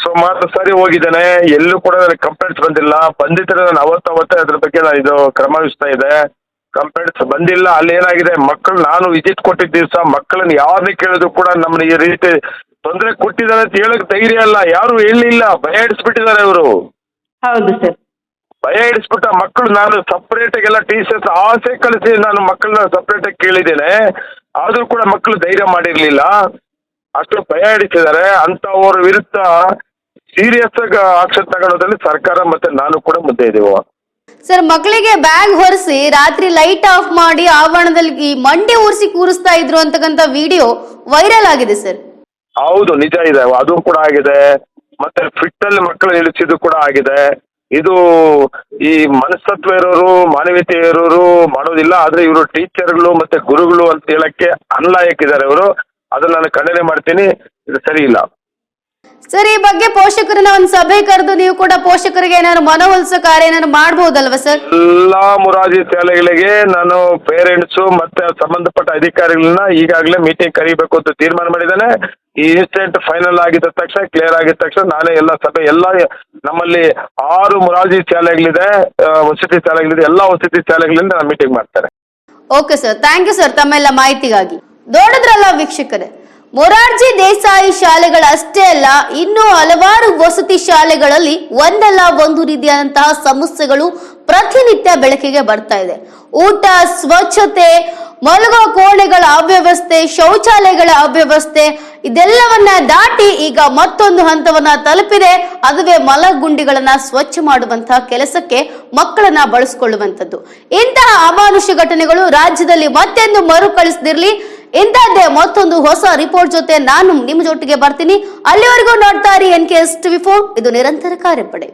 ಸುಮಾರು ಸರಿ ಹೋಗಿದ್ದೇನೆ. ಎಲ್ಲೂ ಕೂಡ ನನಗೆ ಕಂಪ್ಲೇಂಟ್ಸ್ ಬಂದಿಲ್ಲ. ಬಂದಿದ್ದರೆ ನಾನು ಅವತ್ತವತ್ತೇ ಅದ್ರ ಬಗ್ಗೆ ನಾನು ಇದು ಕ್ರಮ ವಹಿಸ್ತಾ ಇದೆ ಕಂಪ್ಲೇಂಟ್ಸ್ ಬಂದಿಲ್ಲ. ಅಲ್ಲಿ ಏನಾಗಿದೆ? ಮಕ್ಕಳು ನಾನು ವಿಸಿಟ್ ಕೊಟ್ಟಿದ್ದ ದಿವಸ ಮಕ್ಕಳನ್ನ ಯಾರನ್ನೇ ಕೇಳಿದ್ರು ಕೂಡ ನಮ್ಮನ್ನ ಈ ರೀತಿ ತೊಂದರೆ ಕೊಟ್ಟಿದ್ದಾರೆ ಅಂತ ಹೇಳಕ್ ಧೈರ್ಯ ಅಲ್ಲ ಯಾರು ಹೇಳಲಿಲ್ಲ. ಭಯ ಹಿಡಿಸ್ಬಿಟ್ಟಿದ್ದಾರೆ ಇವರು. ಹೌದು ಸರ್. ಭಯ ಹಿಡಿಸ್ಬಿಟ್ಟ ಮಕ್ಕಳು ನಾನು ಸಪ್ರೇಟ್ ಎಲ್ಲ ಟೀಚರ್ಸ್ ಆಸೆ ಕಳಿಸಿ ನಾನು ಮಕ್ಕಳನ್ನ ಸಪ್ರೇಟ್ ಆಗಿ ಕೇಳಿದ್ದೇನೆ. ಆದ್ರೂ ಕೂಡ ಮಕ್ಕಳು ಧೈರ್ಯ ಮಾಡಿರ್ಲಿಲ್ಲ. ಅಷ್ಟು ಭಯ ಹಿಡಿಸಿದ್ದಾರೆ. ಅಂತವ್ರ ವಿರುದ್ಧ ಸೀರಿಯಸ್ ಆಗಿ ಆಕ್ಷನ್ ತಗೊಳ್ಳೋದ್ರಲ್ಲಿ ಸರ್ಕಾರ ಮತ್ತೆ ನಾನು ಕೂಡ ಮುಂದೆ ಇದ್ದೀವಿ? ಸರ್ ಮಕ್ಕಳಿಗೆ ಬ್ಯಾಗ್ ಹೊರಿಸಿ ರಾತ್ರಿ ಲೈಟ್ ಆಫ್ ಮಾಡಿ ಆವರಣದಲ್ಲಿ ಈ ಮಂಡಿ ಊರಿಸಿ ಕೂರಿಸ್ತಾ ಇದ್ರು ಅಂತಕ್ಕಂತ ವಿಡಿಯೋ ವೈರಲ್ ಆಗಿದೆ ಸರ್. ಹೌದು ನಿಜ ಇದೆ. ಅದು ಕೂಡ ಆಗಿದೆ. ಮತ್ತೆ ಫಿಟ್ ಅಲ್ಲಿ ಮಕ್ಕಳು ನಿಲ್ಲಿಸಿದ್ದು ಕೂಡ ಆಗಿದೆ. ಇದು ಈ ಮನಸ್ತತ್ವ ಇರೋರು ಮಾನವೀಯತೆ ಇರೋರು ಮಾಡೋದಿಲ್ಲ. ಆದ್ರೆ ಇವರು ಟೀಚರ್ಗಳು ಮತ್ತೆ ಗುರುಗಳು ಅಂತ ಹೇಳಕ್ಕೆ ಅನ್ಲಾಯಕ್ಕಿದ್ದಾರೆ ಇವರು. ಅದನ್ನ ನಾನು ಖಂಡನೆ ಮಾಡ್ತೀನಿ. ಇದು ಸರಿ ಇಲ್ಲ. ಸರ್ ಈ ಬಗ್ಗೆ ಪೋಷಕರನ್ನ ಒಂದು ಸಭೆ ಕರೆದು ನೀವು ಕೂಡ ಪೋಷಕರಿಗೆ ಏನಾದ್ರು ಮನವೊಲಿಸ ಕಾರ್ಯ ಏನಾದ್ರು ಮಾಡಬಹುದಲ್ವಾ ಸರ್? ಎಲ್ಲಾ ಮುರಾಜಿ ಶಾಲೆಗಳಿಗೆ ನಾನು ಪೇರೆಂಟ್ಸ್ ಮತ್ತೆ ಸಂಬಂಧಪಟ್ಟ ಅಧಿಕಾರಿಗಳನ್ನ ಈಗಾಗಲೇ ಮೀಟಿಂಗ್ ಕರಿಬೇಕು ಅಂತ ತೀರ್ಮಾನ ಮಾಡಿದ್ದಾನೆ. ಈ ಇನ್ಸಿಡೆಂಟ್ ಫೈನಲ್ ಆಗಿದ ತಕ್ಷಣ ಕ್ಲಿಯರ್ ಆಗಿದ ತಕ್ಷಣ ನಾನೇ ಎಲ್ಲ ಸಭೆ ಎಲ್ಲ ನಮ್ಮಲ್ಲಿ ಆರು ಮುರಾಜಿ ಶಾಲೆಗಳಿದೆ ಆ, ವಸತಿ ಶಾಲೆಗಳಿದೆ ಎಲ್ಲಾ ವಸತಿ ಶಾಲೆಗಳಿಂದ ನಾನು ಮೀಟಿಂಗ್ ಮಾಡ್ತಾರೆ okay sir thank you sir ತಮ್ಮೆಲ್ಲ ಮಾಹಿತಿಗಾಗಿ. ನೋಡಿದ್ರಲ್ಲ ವೀಕ್ಷಕರೇ? ಮೊರಾರ್ಜಿ ದೇಸಾಯಿ ಶಾಲೆಗಳಷ್ಟೇ ಅಲ್ಲ, ಇನ್ನೂ ಹಲವಾರು ವಸತಿ ಶಾಲೆಗಳಲ್ಲಿ ಒಂದಲ್ಲ ಒಂದು ರೀತಿಯಾದಂತಹ ಸಮಸ್ಯೆಗಳು ಪ್ರತಿನಿತ್ಯ ಬೆಳಕಿಗೆ ಬರ್ತಾ ಇದೆ. ಊಟ, ಸ್ವಚ್ಛತೆ, ಮಲಗುವ ಕೋಣೆಗಳ ಅವ್ಯವಸ್ಥೆ, ಶೌಚಾಲಯಗಳ ಅವ್ಯವಸ್ಥೆ, ಇದೆಲ್ಲವನ್ನ ದಾಟಿ ಈಗ ಮತ್ತೊಂದು ಹಂತವನ್ನ ತಲುಪಿದೆ. ಅದುವೇ ಮಲಗುಂಡಿಗಳನ್ನ ಸ್ವಚ್ಛ ಮಾಡುವಂತಹ ಕೆಲಸಕ್ಕೆ ಮಕ್ಕಳನ್ನ ಬಳಸಿಕೊಳ್ಳುವಂಥದ್ದು. ಇಂತಹ ಅಮಾನುಷ ಘಟನೆಗಳು ರಾಜ್ಯದಲ್ಲಿ ಮತ್ತೆಂದು ಮರುಕಳಿಸದಿರ್ಲಿ. ಇಂತಹದ್ದೇ ಮತ್ತೊಂದು ಹೊಸ ರಿಪೋರ್ಟ್ ಜೊತೆ ನಾನು ನಿಮ್ಮ ಜೊತೆಗೆ ಬರ್ತೀನಿ. ಅಲ್ಲಿವರೆಗೂ ನೋಡ್ತಾ ಇರಿ N K S TV four ಇದು ನಿರಂತರ ಕಾರ್ಯಪಡೆ.